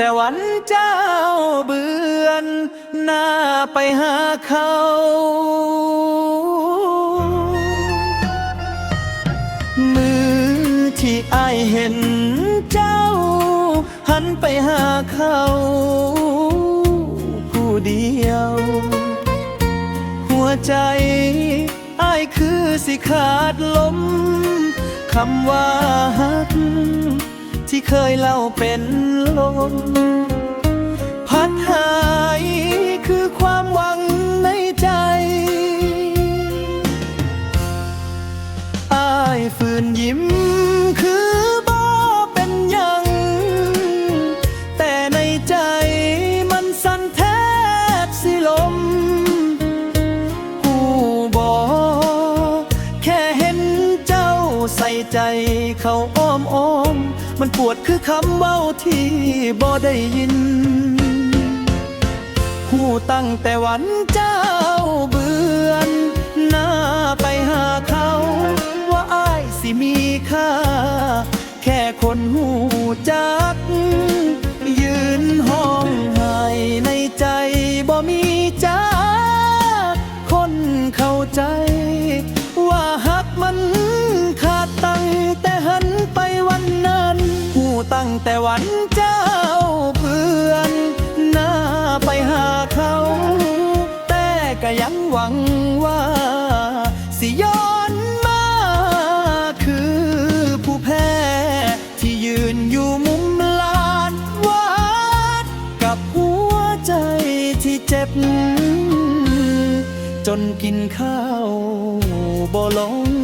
แต่วันเจ้าเบือนหน้าไปหาเขามือที่อายเห็นเจ้า หันไปหาเขา ผู้เดียว หัวใจอายคือสิขาดลมคำว่าฮัก ที่เคยเล่าเป็นลม พัดหายคือความหวังในใจอายฝืนยิ้มคือ ใจเขาอ้อมอ้อม มันปวดคือคำเว้าที่บ่ได้ยิน หูตั้งแต่วันเจ้าเบือนหน้าไปหาเขา ว่าอ้ายสิมีค่า แค่คนหูจัก ตั้งแต่วันเจ้าเพื่อนหน้าไปหาเขา แต่ก็ยังหวังว่า สิย้อนมาคือผู้แพ้ที่ยืนอยู่มุมลานวัดกับหัวใจที่เจ็บ จนกินข้าวบ่ลง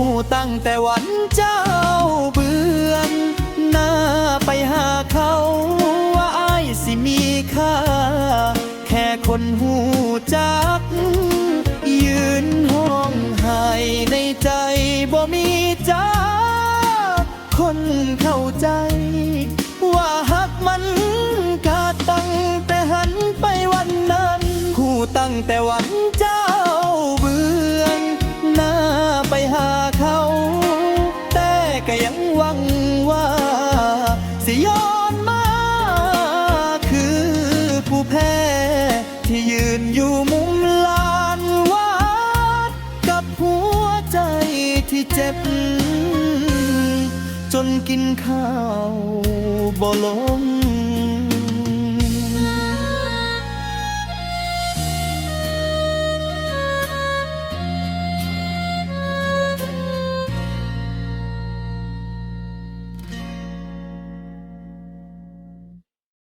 ผู้ตั้งแต่วันเจ้าเบือนหน้าไปหาเขาว่าอายสิมีค่า แค่คนหูจัก ยืนห้องไห้ในใจบ่มีจักคนเข้าใจ ว่าหักมันกาตั้งแต่หันไปวันนั้น คู่ตั้งแต่วัน หวังว่าสิย้อนมาคือผู้แพ้ ที่ยืนอยู่มุมลานวัดกับหัวใจที่เจ็บ จนกินข้าวบ่ลง